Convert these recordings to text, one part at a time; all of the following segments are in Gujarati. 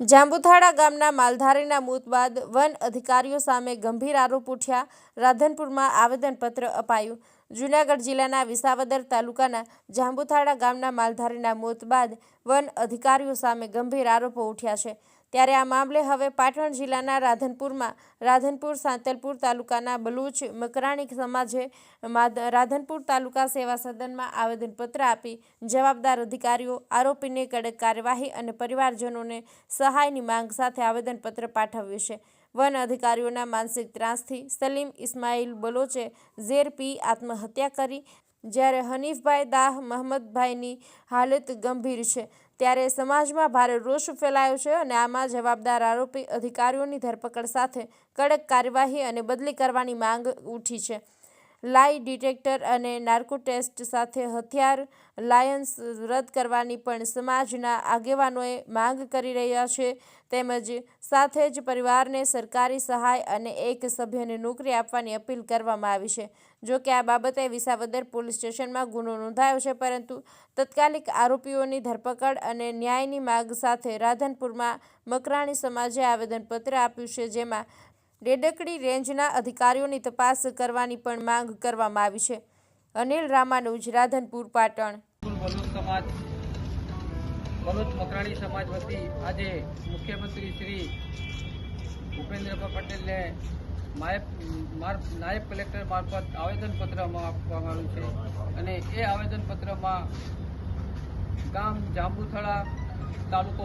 જાંબુથાળા ગામના માલધારીના મોત બાદ વન અધિકારીઓ સામે ગંભીર આરોપ ઉઠ્યા. રાધનપુરમાં આવેદનપત્ર અપાયું. જૂનાગઢ જિલ્લાના વિસાવદર તાલુકાના જાંબુથાળા ગામના માલધારીના મોત બાદ વન અધિકારીઓ સામે ગંભીર આરોપો ઉઠ્યા છે. ત્યારે આ મામલે હવે પાટણ જિલ્લાના રાધનપુરમાં, રાધનપુર સાંતલપુર તાલુકાના બલુચ મકરાણી સમાજે રાધનપુર તાલુકા સેવા સદનમાં આવેદનપત્ર આપી જવાબદાર અધિકારીઓ, આરોપીને કડક કાર્યવાહી અને પરિવારજનોને સહાયની માંગ સાથે આવેદનપત્ર પાઠવ્યું છે. વન અધિકારીઓના માનસિક ત્રાસથી સલીમ ઇસ્માઇલ બલોચે ઝેર પી આત્મહત્યા કરી, જ્યારે હનીફભાઈ દાહ મહમદભાઈની હાલત ગંભીર છે. ત્યારે સમાજમાં ભારે રોષ ફેલાયો છે અને આમાં જવાબદાર આરોપી અધિકારીઓની ધરપકડ સાથે કડક કાર્યવાહી અને બદલી કરવાની માંગ ઉઠી છે. લાઈ ડિટેક્ટર અને નાર્કો ટેસ્ટ સાથે હથિયાર લાયન્સ રદ કરવાની પણ સમાજના આગેવાનોએ માંગ કરી રહ્યા છે. તેમજ સાથે જ પરિવારને સરકારી સહાય અને એક સભ્યને નોકરી આપવાની અપીલ કરવામાં આવી છે. જો કે આ બાબતે વિસાવદર પોલીસ સ્ટેશનમાં ગુનો નોંધાયો છે, પરંતુ તત્કાલિક આરોપીઓની ધરપકડ અને ન્યાયની માંગ સાથે રાધનપુરમાં મકરાણી સમાજે આવેદનપત્ર આપ્યું છે, જેમાં ડેડકડી રેન્જના અધિકારીઓની તપાસ કરવાની પણ માંગ કરવામાં આવી છે. અનિલ રામાનુજ રાધનપુર પાટણ. સમાજ બલુચ મકરાણી સમાજ વતી આજે મુખ્યમંત્રી શ્રી ભૂપેન્દ્રભાઈ પટેલને નાયબ કલેક્ટર મારફત આવેદનપત્રમાં આપવામાં આવ્યું છે. અને એ આવેદનપત્રમાં ગામ જાંબુથળા તાલુકો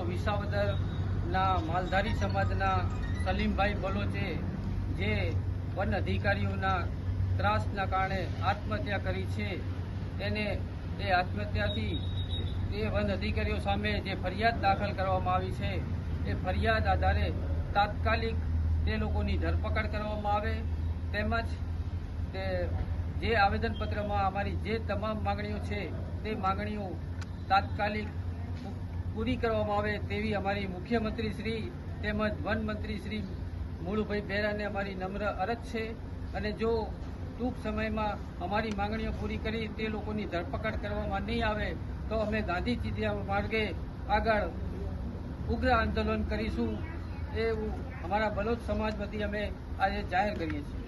વિસાવદરના માલધારી સમાજના સલીમભાઈ બલોચે જે વન અધિકારીઓના ત્રાસના કારણે આત્મહત્યા કરી છે. તેને એ આત્મહત્યાથી તે વન અધિકારીઓ સામે જે ફરિયાદ દાખલ કરવામાં આવી છે, એ ફરિયાદ આધારે તાત્કાલિક તે લોકોની ધરપકડ કરવામાં આવે. તેમજ તે જે આવેદનપત્રમાં અમારી જે તમામ માગણીઓ છે, તે માગણીઓ તાત્કાલિક પૂરી કરવામાં આવે તેવી અમારી મુખ્યમંત્રી શ્રી તેમજ વનમંત્રી શ્રી મુળુભાઈ બેરાને અમારી નમ્ર અરજ છે. અને જો ટૂંક સમયમાં અમારી માંગણીઓ પૂરી કરી તે લોકોની ધરપકડ કરવામાં નહીં આવે, તો અમે ગાંધી ચીધિયા માર્ગે આગળ ઉગ્ર આંદોલન કરીશું એવું અમારા બલોચ સમાજ વતી અમે આજે જાહેર કરીએ છીએ.